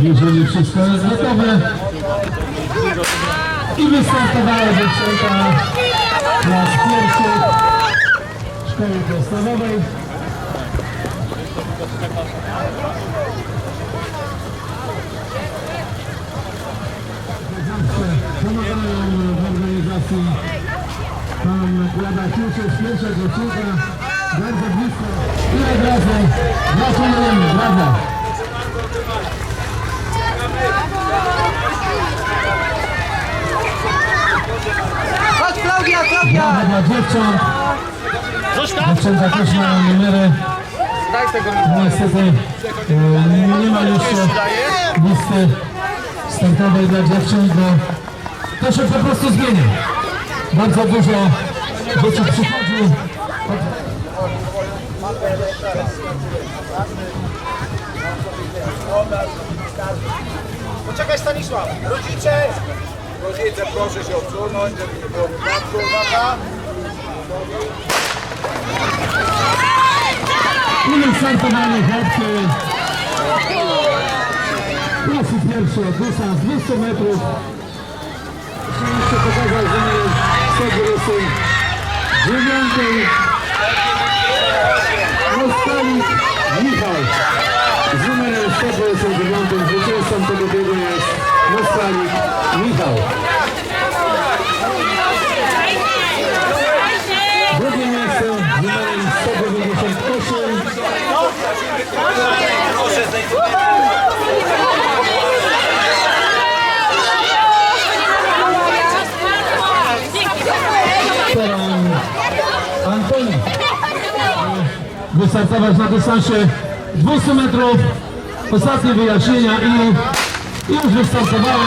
Jeżeli wszystko jest gotowe. I wystartowała dziewczynka klas pierwszych szkoły podstawowej. Pomagają w organizacji pan Glada Kiuszek, pierwsza dziewczynka, bardzo blisko. I od razu brawo! Chodź Klaudia, Klaudia! Brawo dla dziewcząt, dziewczęta też mają numery, tego niestety e, nie ma jeszcze listy startowej dla dziewcząt, bo to się po prostu zmienia. Bardzo dużo dzieci przychodzi, od Poczekaj Stanisław. Rodzice! Rodzice, proszę się odsunąć, żeby nie było wypadku. Ile startowanych chłopcy. Klasy pierwsze, dystans 200 metrów. Jeszcze pokazał, że nie jest 129. Moskalik Michał. Z numerem 129 zwycięzcą tego biegu jest Moskalik Michał. Drugie miejsce z numerem 198 Teran Antoni. Wystartować na dystansie 200 metrów. Ostatnie wyjaśnienia i, już wystartowały.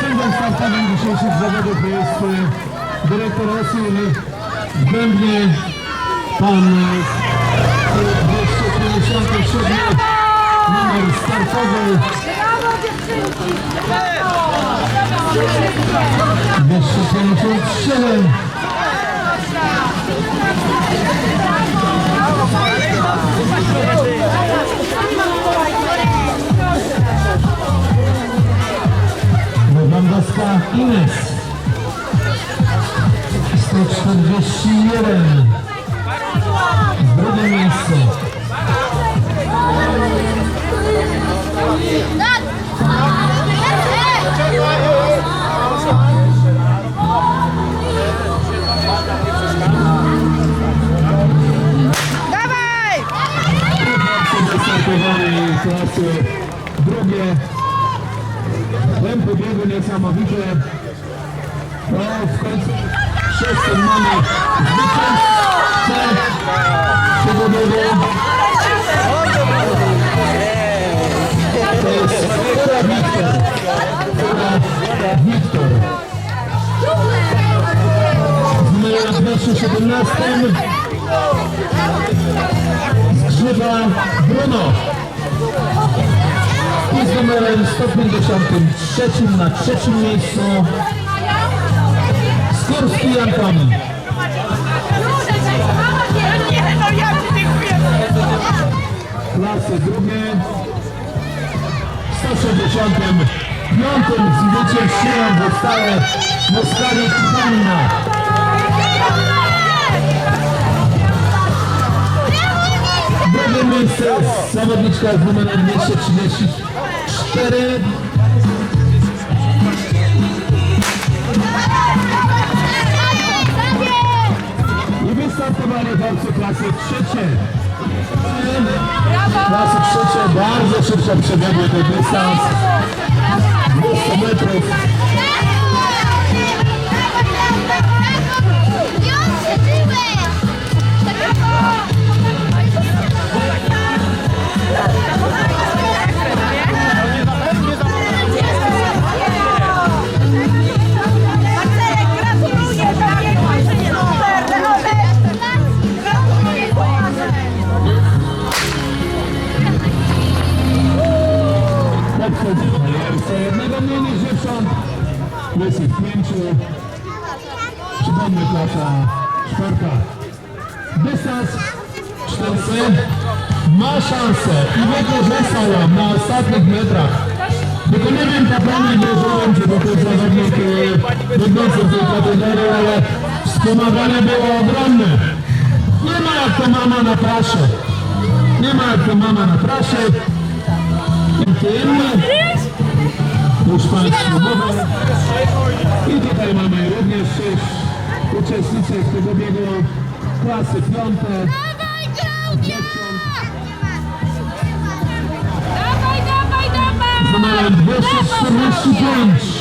Sędzią startowym dzisiejszych zawodów jest e, dyrektor Rosji w Bębnie, pan e, 257 numer startowy. 257 Lewandowska Ines 141 Drugie miejsce drugie. Tempo biegu niesamowite. O, w końcu szóstym mamy zwycięzcę To 2017 zgrzywa Bruno i z numerem 153 na trzecim miejscu Skórski Antony. Klasy drugie 165 zwyciężyła zostaje Moskalik Hanna. Drugie miejsce zawodniczka z numerem 234 i wystartowali chłopcy klasy trzecie. Klasy trzecie bardzo szybko przebiegły ten dystans 200 metrów. W tej kategorii, ale wspomaganie było ogromne. Nie ma jak to mama na prasie. Nie ma jak to mama na prasie. I tym już Państwu mówię. I tutaj mamy również sześć uczestniczek tego biegu klasy piąte. Dawaj, Klaudia! Dawaj, dawaj, dawaj! z numerem 245.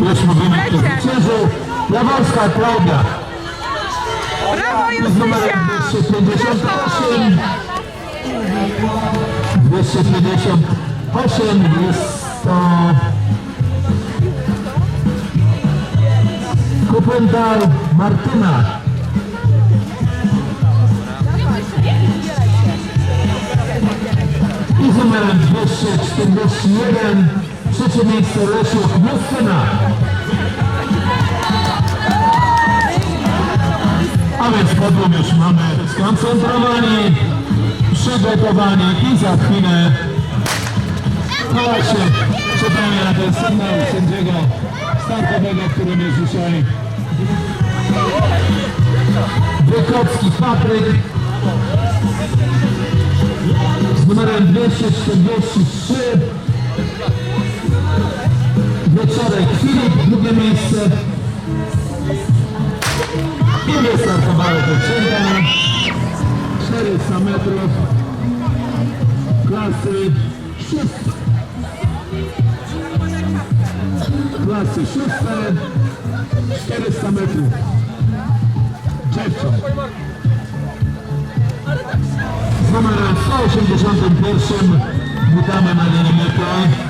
Już mówimy o zwyciężu. Jaworska Klaudia Brawo, Justysia! 258. 258 jest to Kupental Martyna. I z numerem 241 trzecie miejsce Lesiuk Justyna. A więc podium już mamy skoncentrowani, przygotowani i za chwilę no właśnie czekamy na ten sygnał sędziego startowego, którym jest dzisiaj Wykocki Patryk z numerem 243 Wieczorek Filip, drugie miejsce. I wystartowały dziewczynka 400 metrów klasy szóste. Klasy szóste. 400 metrów dziewcząt z numerem 181 witamy na linii mety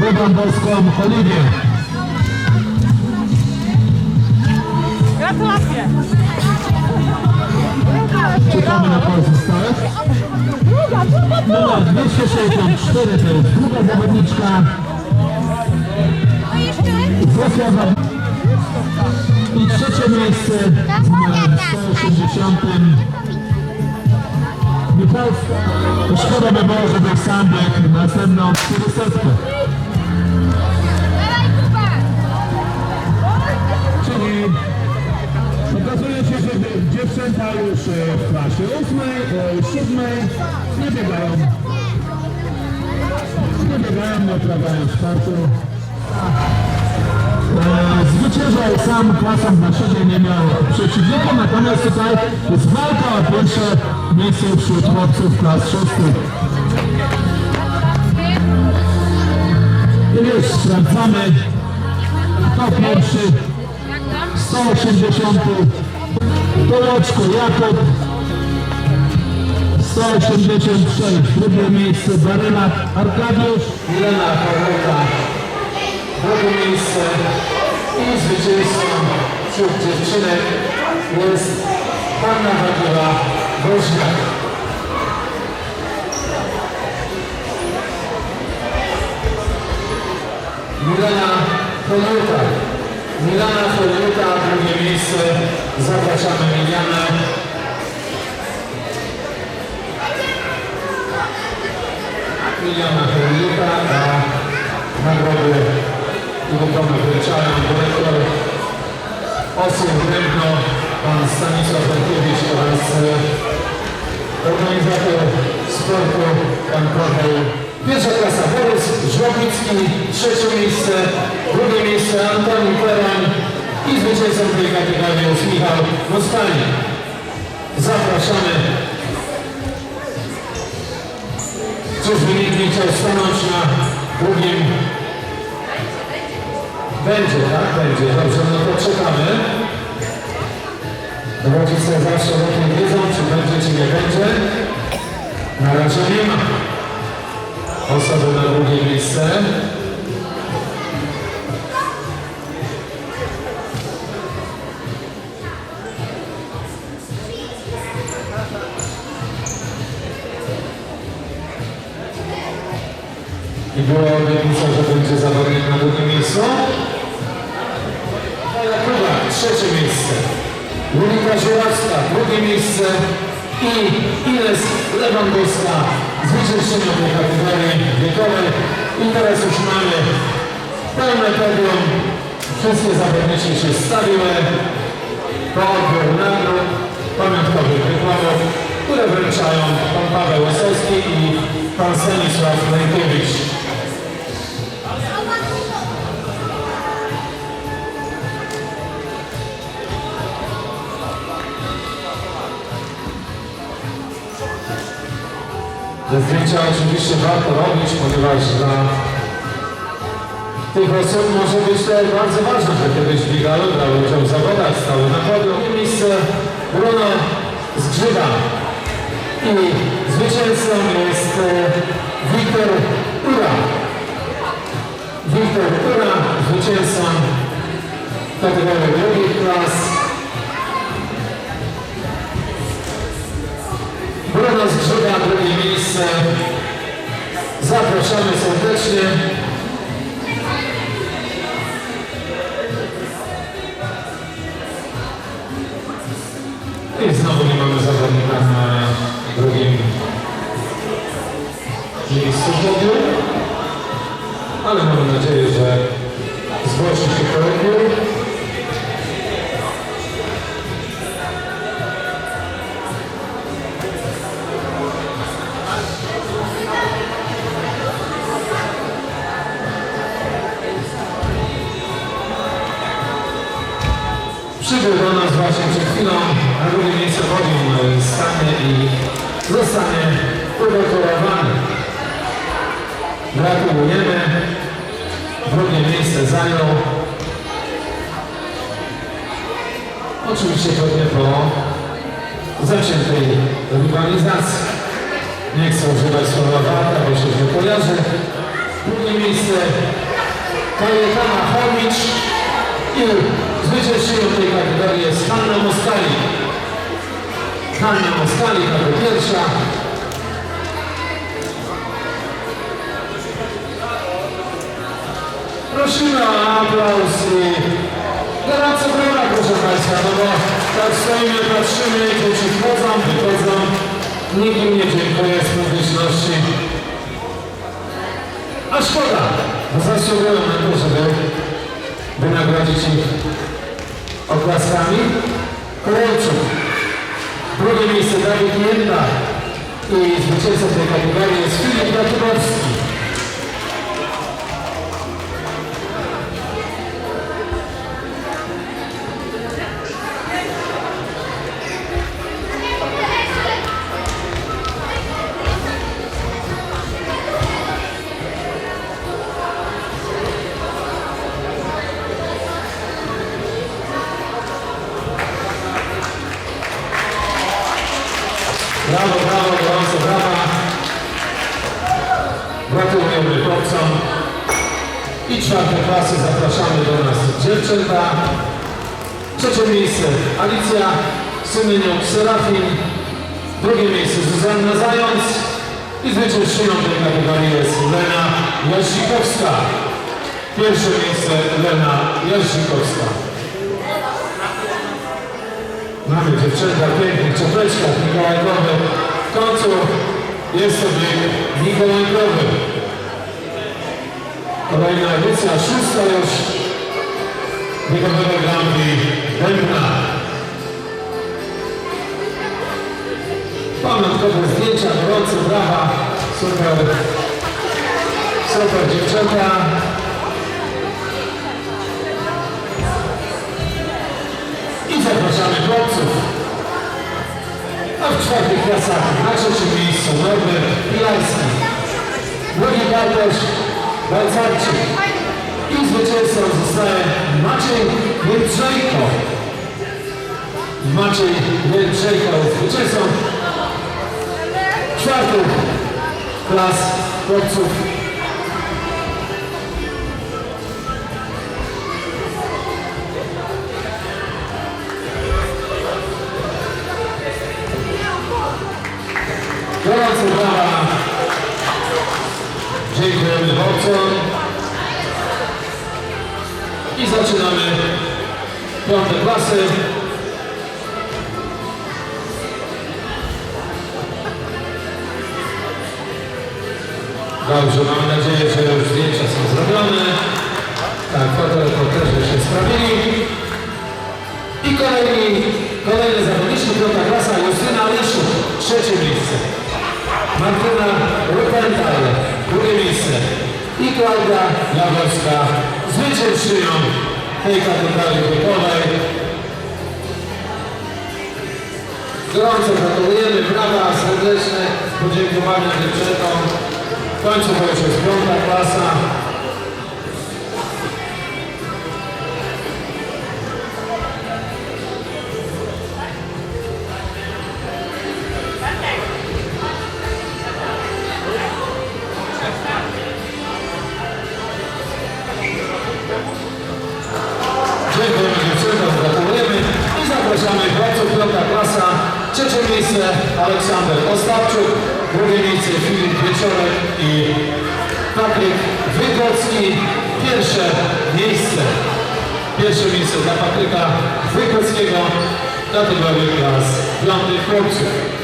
Lewandowską Oliwię Gratulacje! Czekamy na pozostałych. Numer 264 to jest druga zawodniczka. Wrocława. I trzecie miejsce z numerem 180. Michalska. Szkoda by było, żeby sam następną 400. dziewczęta już w klasie ósmej, siódmej nie biegają. Nie biegają, nie uprawiają startu. E, Zwyciężał sam klasą dla siebie nie miał przeciwnika, natomiast tutaj jest walka o pierwsze miejsce wśród chłopców klas szóstych. I już sprawdzamy, kto pierwszy 180 Tołoczko Jakub 186 drugie miejsce Baryla Arkadiusz Milena Pawłowna drugie miejsce i zwycięzcą wśród dziewczynek jest Panna Wadziewa Woźniak Milena Choliuta. Milana Choliuta, drugie miejsce. Zapraszamy Milianę. Miliana Choliuta, a nagrody i dyplomy wręczają dyrektor osób Rębno, pan Stanisław Berkiewicz oraz organizator sportu, pan Paweł. Pierwsza klasa Borys Żłobicki, trzecie miejsce, drugie miejsce Antoni Peron i zwycięzcą tej kategorii jest Michał Mostani. Zapraszamy. Czyżby nikt nie chciał stanąć na drugim? Będzie, tak? Będzie. Dobrze, no to czekamy. Rodzice zawsze o tym wiedzą, czy będzie, czy nie będzie. Na razie nie ma osoby na drugie miejsce. I była obietnica, że będzie zawodnik na drugim miejscu. Ale Kuba, trzecie miejsce. Julika Żurawska, drugie miejsce i Ines Lewandowska, zwyciężczynią tej kategorii wiekowej. I teraz już mamy pełne podium. Wszystkie zawodnicy się stawiły po odbiór nagród pamiątkowych wykładów, które wręczają pan Paweł Łysowski i pan Stanisław Lejkiewicz. Te zdjęcia oczywiście warto robić, ponieważ dla tych osób może być to bardzo ważne, że kiedyś biegały, brały udział w zawodach, stały na podium. I Miejsce Bruno Zgrzyba. I zwycięzcą jest e, Wiktor Ura. Wiktor Ura, zwycięzcą kategorii drugich klas. Bruno miejsce. Zapraszamy serdecznie. Oczywiście pewnie po zaciętej rywalizacji. Nie chcę używać słowa walka, bo się nie kojarzy. Drugie miejsce Kajetana Chomicz i zwycięzczynią tej kategorii jest Hanna Moskali. Hanna Moskali jako pierwsza. Prosimy o aplauz i gorące brawa, proszę Państwa, no bo tak stoimy, patrzymy, dzieci wchodzą, wychodzą. Nikt im nie dziękuję z publiczności. A szkoda, bo zasługują na to, żeby wynagrodzić ich oklaskami. Kolejczuk. Drugie miejsce Dawid Jenda i zwycięzcą tej kategorii jest Filip Ratubowski. Brawo, brawo, gorąco brawa. Gratulujemy chłopcom. I czwarte klasy zapraszamy do nas dziewczęta. Trzecie miejsce Alicja Symieniuk Serafin. Drugie miejsce Zuzanna Zając. I zwyciężczynią tej kategorii jest Lena Jarzikowska. Pierwsze miejsce Lena Jarzikowska. Mamy dziewczęta pięknych czapeczkach mikołajkowych. W końcu jest to bieg mikołajkowy. Kolejna edycja, szósta już biegowego Grand Prix Dębna. Pamiątkowe zdjęcia, gorące brawa, super, super dziewczęta. Chłopców. A w czwartych klasach na trzecim miejscu Norbert Pilarski. Drugi Bartosz Balcarczyk. I zwycięzcą zostaje Maciej Jędrzejko. Maciej jest zwycięzcą czwartych klas chłopców. piąte klasy. Dobrze, mamy nadzieję, że już zdjęcia są zrobione. Tak, fotoreporterzy się sprawili. I kolejni, kolejny zawodnicznik, piąta klasa, Justyna Leszów, trzecie miejsce. Martyna Rupental, drugie miejsce. I Klaudia Jaworska, zwycięzczynią tej kategorii wiekowej. Gorąco gratulujemy, brawa, serdeczne podziękowania dziewczętom. W końcu to już jest piąta klasa. Miejsce. Pierwsze miejsce dla Patryka Wygockiego, kategorii klas piątych chłopców.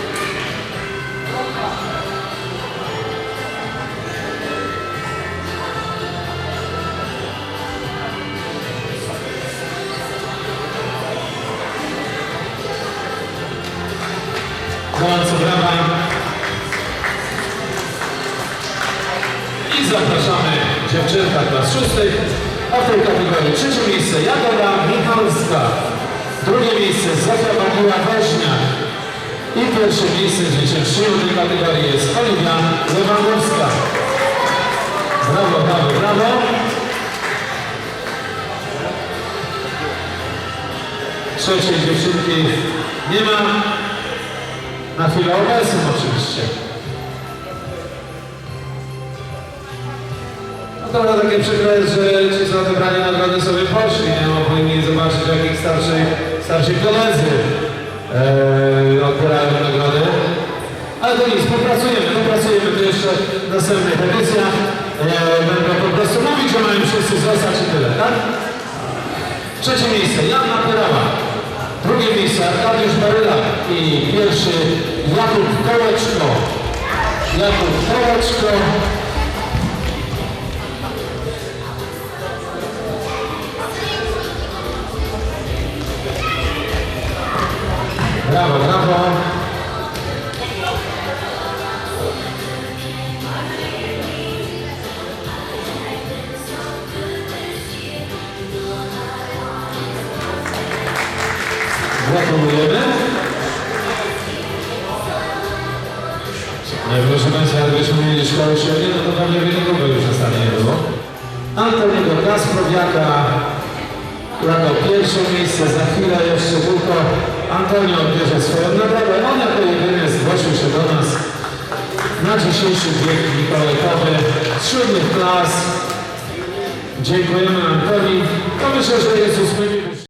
Trzecie miejsce Jagoda Michalska, drugie miejsce Zofia Bagiła Woźniak i pierwsze miejsce zwyciężczynią tej kategorii jest Oliwia Lewandowska. Brawo, brawo, brawo. Trzeciej dziewczynki nie ma. Na chwilę obecną oczywiście. No to trochę takie przykre jest, że ci za odebranie nagrody sobie poszli, nie? Bo powinni zobaczyć jak ich starsi, starsi koledzy e, odbierają nagrody. Ale to nic, popracujemy, popracujemy to jeszcze w następnych edycjach. E, będę po prostu mówić, że mają wszyscy zostać i tyle, tak? Trzecie miejsce, Jan Perała. Drugie miejsce, Arkadiusz Baryla. I pierwszy, Jakub Kołeczko. Jakub Kołeczko. Kasprowiaka jako pierwsze miejsce, za chwilę jeszcze tylko Antonio odbierze swoją nagrodę. On jako jedyny zgłosił się do nas na dzisiejszy bieg mikołajkowy z siódmych klas. Dziękujemy Antoni. To myślę, że jest ósmy